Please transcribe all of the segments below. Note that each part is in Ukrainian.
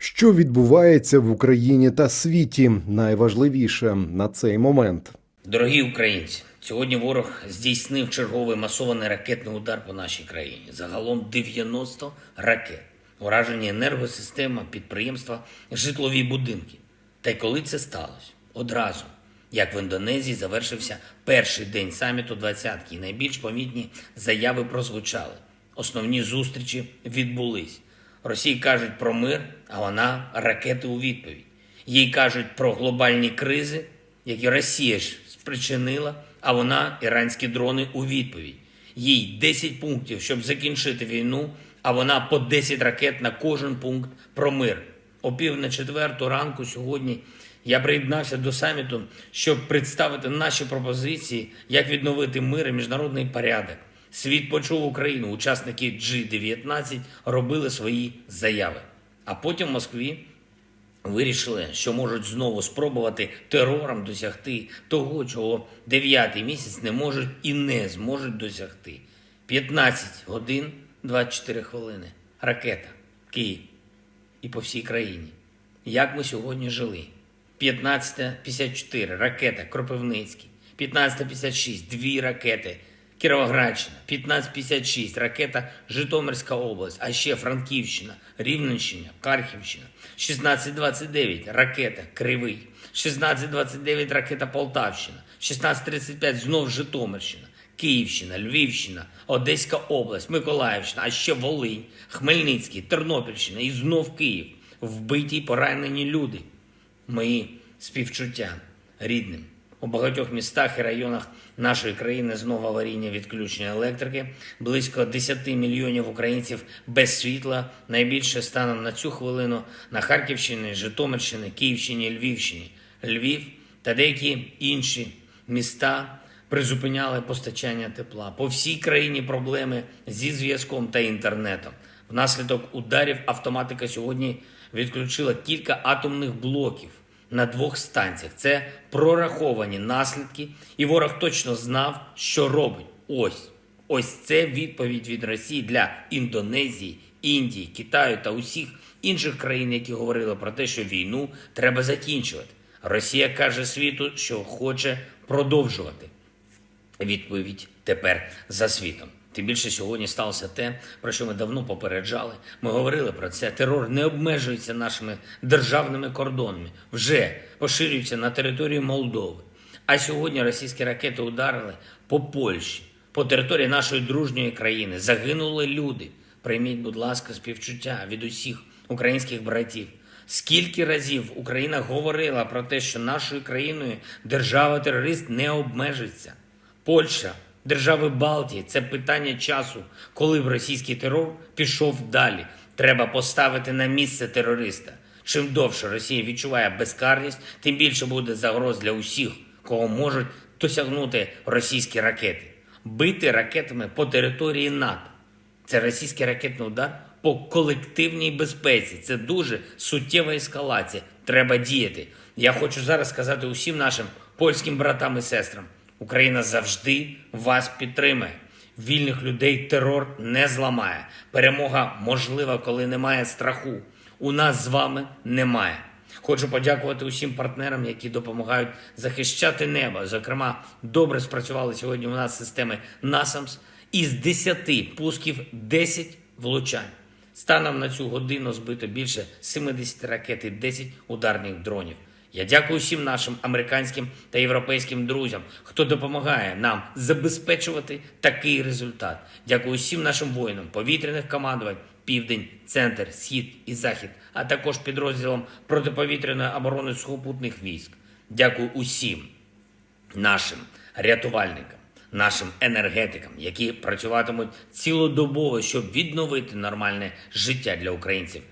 Що відбувається в Україні та світі? Найважливіше на цей момент. Дорогі українці, сьогодні ворог здійснив черговий масований ракетний удар по нашій країні. Загалом 90 ракет. Уражені енергосистема, підприємства, житлові будинки. Та й коли це сталося? Одразу. Як в Індонезії завершився перший день саміту двадцятки, найбільш помітні заяви прозвучали. Основні зустрічі відбулись. Росії кажуть про мир, а вона ракети у відповідь. Їй кажуть про глобальні кризи, які Росія ж спричинила, а вона іранські дрони у відповідь. Їй 10 пунктів, щоб закінчити війну, а вона по 10 ракет на кожен пункт про мир. О пів на четверту ранку сьогодні я приєднався до саміту, щоб представити наші пропозиції, як відновити мир і міжнародний порядок. Світ почув Україну. Учасники G19 робили свої заяви. А потім в Москві вирішили, що можуть знову спробувати терором досягти того, чого дев'ятий місяць не можуть і не зможуть досягти. 15 годин 24 хвилини. Ракета. Київ. І по всій країні. Як ми сьогодні жили? 15.54 ракета Кропивницький. 15.56 дві ракети Кіровоградщина. 15.56 ракета Житомирська область, а ще Франківщина, Рівненщина, Харківщина. 16.29 ракета Кривий. 16.29 ракета Полтавщина. 16.35 знов Житомирщина. Київщина, Львівщина, Одеська область, Миколаївщина, а ще Волинь, Хмельницький, Тернопільщина і знов Київ. Вбиті й поранені люди. Мої співчуття рідним. У багатьох містах і районах нашої країни знову аварійне відключення електрики. Близько 10 мільйонів українців без світла. Найбільше станом на цю хвилину на Харківщині, Житомирщині, Київщині, Львівщині, Львів та деякі інші міста призупиняли постачання тепла. По всій країні проблеми зі зв'язком та інтернетом. Внаслідок ударів автоматика сьогодні відключила кілька атомних блоків на двох станціях. Це прораховані наслідки, і ворог точно знав, що робить. Ось ось це відповідь від Росії для Індонезії, Індії, Китаю та усіх інших країн, які говорили про те, що війну треба закінчувати. Росія каже світу, що хоче продовжувати відповідь тепер за світом. Тим більше сьогодні сталося те, про що ми давно попереджали. Ми говорили про це. Терор не обмежується нашими державними кордонами, вже поширюється на територію Молдови. А сьогодні російські ракети ударили по Польщі, по території нашої дружньої країни. Загинули люди. Прийміть, будь ласка, співчуття від усіх українських братів. Скільки разів Україна говорила про те, що нашою країною держава-терорист не обмежиться? Польща, держави Балтії це питання часу, коли б російський терор пішов далі. Треба поставити на місце терориста. Чим довше Росія відчуває безкарність, тим більше буде загроз для усіх, кого можуть досягнути російські ракети. Бити ракетами по території НАТО. Це російський ракетний удар по колективній безпеці. Це дуже суттєва ескалація. Треба діяти. Я хочу зараз сказати усім нашим польським братам і сестрам. Україна завжди вас підтримає. Вільних людей терор не зламає. Перемога можлива, коли немає страху. У нас з вами немає. Хочу подякувати усім партнерам, які допомагають захищати небо. Зокрема, добре спрацювали сьогодні у нас системи NASAMS. Із 10 пусків 10 влучань. Станом на цю годину збито більше 70 ракет і 10 ударних дронів. Я дякую всім нашим американським та європейським друзям, хто допомагає нам забезпечувати такий результат. Дякую всім нашим воїнам, повітряних командувань, південь, центр, схід і захід, а також підрозділам протиповітряної оборони сухопутних військ. Дякую усім нашим рятувальникам, нашим енергетикам, які працюватимуть цілодобово, щоб відновити нормальне життя для українців.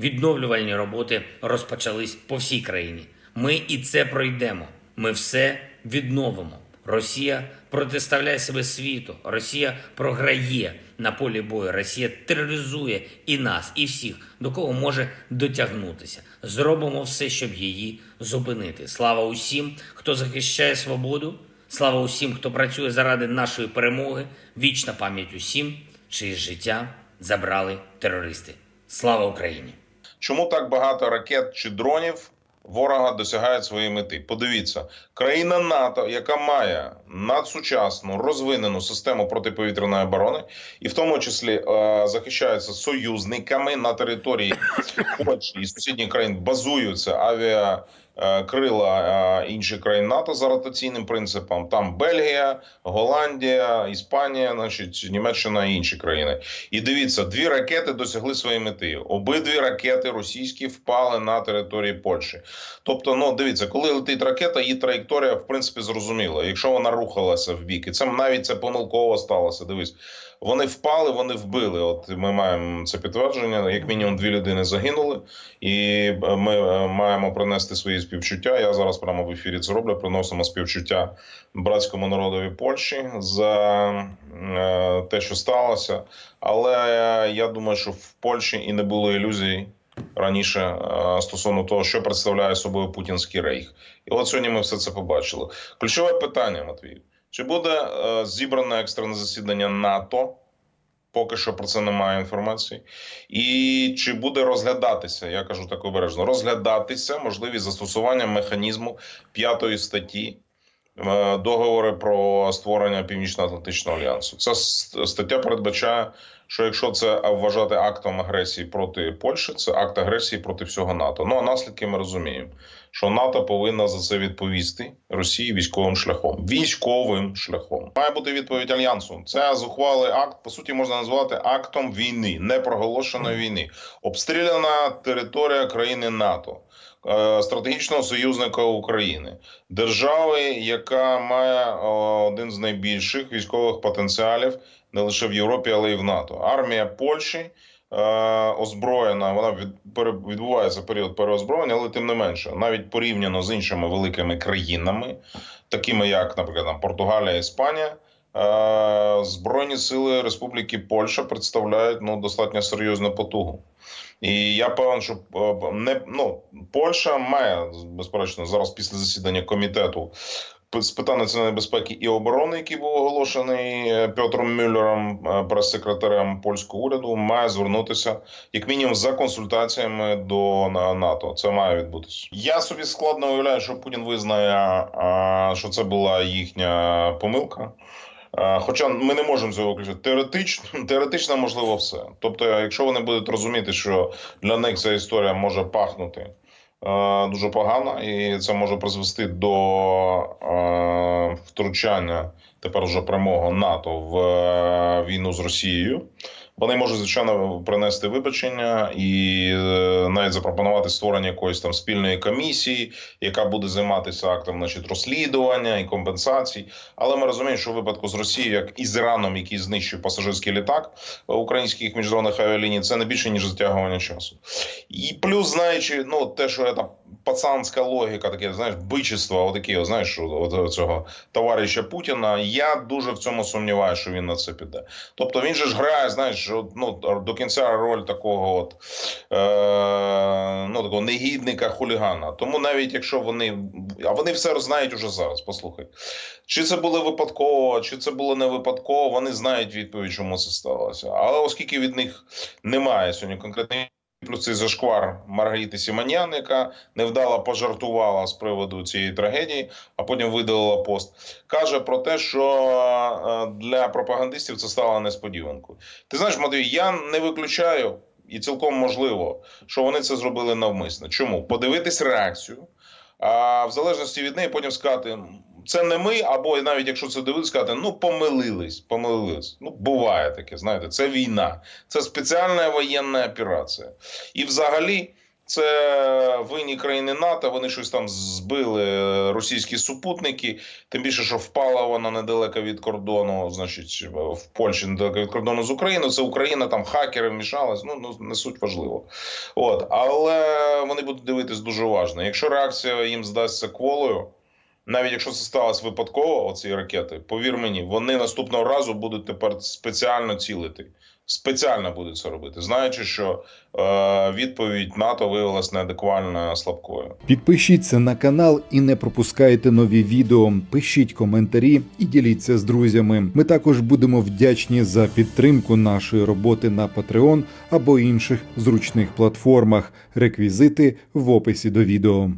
Відновлювальні роботи розпочались по всій країні. Ми і це пройдемо. Ми все відновимо. Росія протиставляє себе світу. Росія програє на полі бою. Росія тероризує і нас, і всіх, до кого може дотягнутися. Зробимо все, щоб її зупинити. Слава усім, хто захищає свободу. Слава усім, хто працює заради нашої перемоги. Вічна пам'ять усім, чиє життя забрали терористи. Слава Україні! чому так багато ракет чи дронів ворога досягають своєї мети. Подивіться, країна НАТО, яка має надсучасну розвинену систему протиповітряної оборони, і в тому числі е, захищається союзниками на території Польщі і сусідніх країн, базуються авіа. Е, Крила е, інших країн НАТО за ротаційним принципом. Там Бельгія, Голландія, Іспанія, значить Німеччина і інші країни. І дивіться, дві ракети досягли своєї мети. Обидві ракети російські впали на території Польщі. Тобто, ну дивіться, коли летить ракета, її траєкторія в принципі зрозуміла. Якщо вона рухалася в бік, і це навіть це помилково сталося. Дивись, вони впали, вони вбили. От ми маємо це підтвердження. Як мінімум дві людини загинули, і ми е, маємо принести свої співчуття. Я зараз прямо в ефірі це роблю. Приносимо співчуття братському народові Польщі за е, те, що сталося. Але я думаю, що в Польщі і не було ілюзій раніше е, стосовно того, що представляє собою путінський рейх. І от сьогодні ми все це побачили. Ключове питання, Матвій. Чи буде е, зібране екстрене засідання НАТО? Поки що про це немає інформації. І чи буде розглядатися, я кажу так обережно, розглядатися можливість застосування механізму п'ятої статті е, договори про створення Північно-Атлантичного альянсу. Ця стаття передбачає, що якщо це вважати актом агресії проти Польщі, це акт агресії проти всього НАТО. Ну а наслідки ми розуміємо, що НАТО повинна за це відповісти Росії військовим шляхом. Військовим шляхом має бути відповідь альянсу. Це зухвалий акт, по суті, можна назвати актом війни, непроголошеної війни. Обстріляна територія країни НАТО. е, Стратегічного союзника України, держави, яка має е, один з найбільших військових потенціалів не лише в Європі, але й в НАТО. Армія Польщі озброєна. Вона відбувається період переозброєння, але тим не менше, навіть порівняно з іншими великими країнами, такими як, наприклад, Португалія, Іспанія. е, Збройні сили Республіки Польща представляють ну достатньо серйозну потугу, і я певен, що е, не ну Польща має безперечно зараз після засідання комітету з питань національної безпеки і оборони, який був оголошений е, Петром Мюллером, е, прес-секретарем польського уряду, має звернутися як мінімум за консультаціями до НАТО. Це має відбутися. Я собі складно уявляю, що Путін визнає, що це була їхня помилка. Е, Хоча ми не можемо цього виключити. Теоретично, теоретично можливо все. Тобто, якщо вони будуть розуміти, що для них ця історія може пахнути е, дуже погано, і це може призвести до е, втручання тепер вже прямого НАТО в е, війну з Росією. Вони можуть звичайно принести вибачення і е, навіть запропонувати створення якоїсь там спільної комісії, яка буде займатися актом значить, розслідування і компенсацій. Але ми розуміємо, що в випадку з Росією, як і з Іраном, який знищує пасажирський літак українських міжнародних авіаліній, це не більше ніж затягування часу. І плюс, знаючи, ну те, що це пацанська логіка, таке знаєш, бичество, отакі, знаєш, от цього товариша Путіна. Я дуже в цьому сумніваюся, що він на це піде. Тобто він же ж грає, знаєш, ну до кінця роль такого от е, ну такого негідника хулігана. Тому навіть якщо вони а вони все знають уже зараз. Послухай, чи це було випадково, чи це було не випадково, вони знають відповідь, чому це сталося. Але оскільки від них немає сьогодні конкретної. Плюс цей зашквар Маргарити Сіманян, яка невдало пожартувала з приводу цієї трагедії, а потім видалила пост. Каже про те, що е, для пропагандистів це стало несподіванкою. Ти знаєш, Матвій, я не виключаю і цілком можливо, що вони це зробили навмисно. Чому? Подивитись реакцію, а в залежності від неї потім сказати. Це не ми, або навіть якщо це дивитися, сказати, ну помилились, помилились. Ну буває таке. Знаєте, це війна, це спеціальна воєнна операція. І взагалі це винні країни НАТО. Вони щось там збили е, російські супутники. Тим більше, що впала вона недалеко від кордону, значить, в Польщі недалеко від кордону з Україною. Це Україна там хакери вмішались. Ну ну не суть важливо. От але вони будуть дивитись дуже уважно. Якщо реакція їм здасться кволою. Навіть якщо це сталося випадково, оці ракети, повір мені, вони наступного разу будуть тепер спеціально цілити спеціально будуть це робити, знаючи, що е, відповідь НАТО виявилась неадекватно слабкою. Підпишіться на канал і не пропускайте нові відео. Пишіть коментарі і діліться з друзями. Ми також будемо вдячні за підтримку нашої роботи на Patreon або інших зручних платформах. Реквізити в описі до відео.